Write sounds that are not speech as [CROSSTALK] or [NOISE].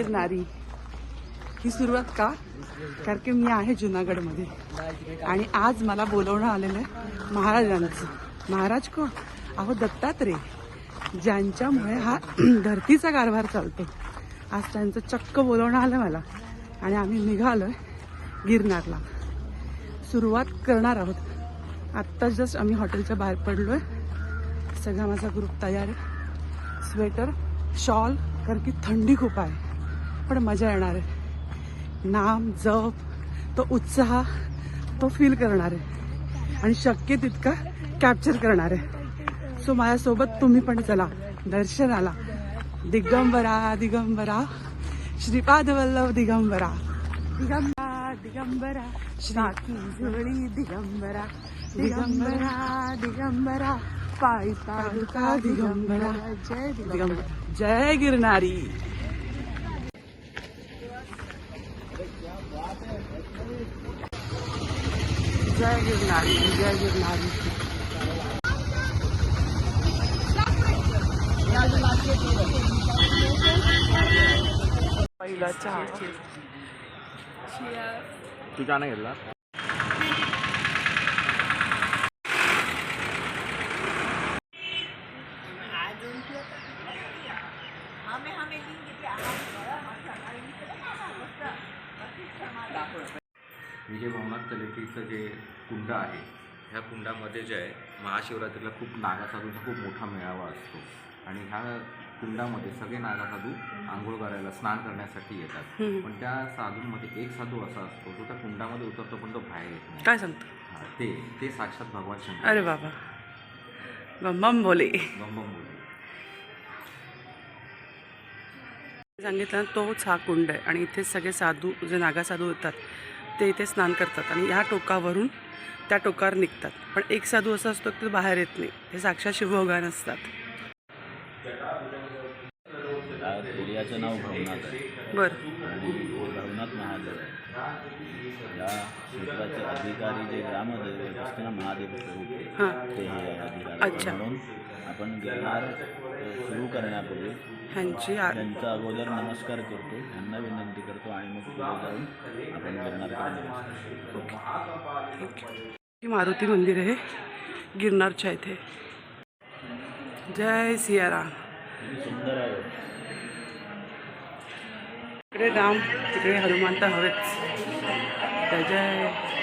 गिरनारी ही सुरुवात का? कारण की मी आहे जुनागडमध्ये. आणि आज मला बोलवणं आलेलं आहे महाराजांचं. महाराज कोण? अहो दत्तात्रय ज्यांच्यामुळे हा [CLEARS THROAT] धरतीचा कारभार चालतो. आज त्यांचं चक्क बोलवणं आलं मला. आणि आम्ही निघालोय गिरनारला. सुरुवात करणार आहोत. आत्ता जस्ट आम्ही हॉटेलच्या बाहेर पडलोय. सगळा माझा ग्रुप तयार आहे. स्वेटर शॉल कारण की थंडी खूप आहे. पण मजा येणार आहे. नाम जप तो उत्साह तो फील करणार आहे. आणि शक्य तितका कॅप्चर करणार आहे. सो माझ्यासोबत तुम्ही पण चला दर्शनाला. दिगंबरा दिगंबरा. श्रीपाद वल्लभ दिगंबरा. दिगंबरा दिगंबरा. श्री जुळी दिगंबरा. दिगंबरा दिगंबरा. पायी पादुका दिगंबरा. जय दिगंबरा. जय गिरनारी. जय गिरनारी जय गिरनारी तू का नाही घेतला विजय भवनात कलेक्टरीचं जे कुंड आहे ह्या कुंडामध्ये जे आहे महाशिवरात्रीला खूप नागासाधूचा खूप मोठा मेळावा असतो. आणि ह्या कुंडामध्ये सगळे नागासाधू आंघोळ करायला स्नान करण्यासाठी येतात. पण त्या साधूंमध्ये एक साधू असा असतो जो त्या कुंडामध्ये उतरतो पण तो बाहेर येत नाही. काय सांगतो? हा, ते ते साक्षात भगवान शंकर. अरे बाबा. बम बम भोले बम बम बोले. सांगितलं ना, तोच हा कुंड आहे. आणि इथे सगळे साधू जे नागा साधू होतात ते इथे स्नान करतात आणि ह्या टोकावरून त्या टोकावर निघतात. पण एक साधू असा असतो की तो बाहेर येत नाही. हे साक्षात शिवभोगान असतात. नाव या क्षेत्राचे अधिकारी जे ग्रामदैवत असते ना महादेव स्वरूप ते हे अधिकारी. म्हणून आपण गिरणार सुरू करण्यापूर्वी ह्यांची त्यांचा अगोदर नमस्कार करतो. त्यांना विनंती करतो आणि मग मारुति मंदिर है गिरनार छाए थे जय सिया राम इकडे राम तिकडे हनुमंत जय जय